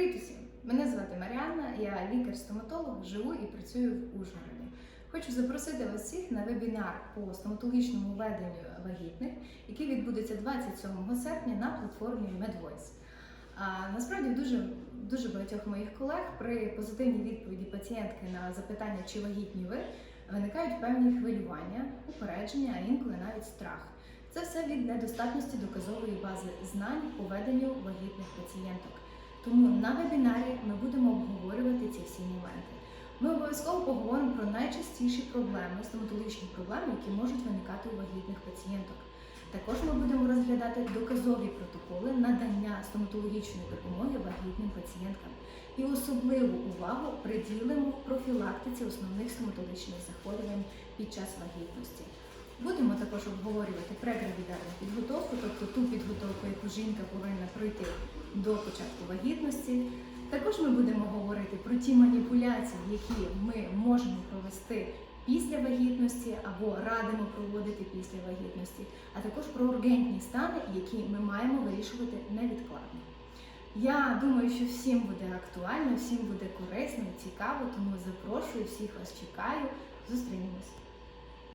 Привіт усім! Мене звати Маріанна, я лікар-стоматолог, живу і працюю в Ужгороді. Хочу запросити вас всіх на вебінар по стоматологічному веденню вагітних, який відбудеться 27 серпня на платформі MedVoice. А насправді дуже, дуже багатьох моїх колег при позитивній відповіді пацієнтки на запитання, чи вагітні ви, виникають певні хвилювання, упередження, а інколи навіть страх. Це все від недостатності доказової бази знань по веденню вагітних пацієнток. Тому на вебінарі ми будемо обговорювати ці всі моменти. Ми обов'язково поговоримо про найчастіші проблеми, стоматологічні проблеми, які можуть виникати у вагітних пацієнток. Також ми будемо розглядати доказові протоколи надання стоматологічної допомоги вагітним пацієнткам. І особливу увагу приділимо профілактиці основних стоматологічних захворювань під час вагітності. Будемо також обговорювати прегравідальну підготовку, тобто ту підготовку, яку жінка повинна пройти до початку вагітності. Також ми будемо говорити про ті маніпуляції, які ми можемо провести після вагітності або радимо проводити після вагітності, а також про ургентні стани, які ми маємо вирішувати невідкладно. Я думаю, що всім буде актуально, всім буде корисно, цікаво, тому запрошую всіх вас чекаю. Зустрінемось.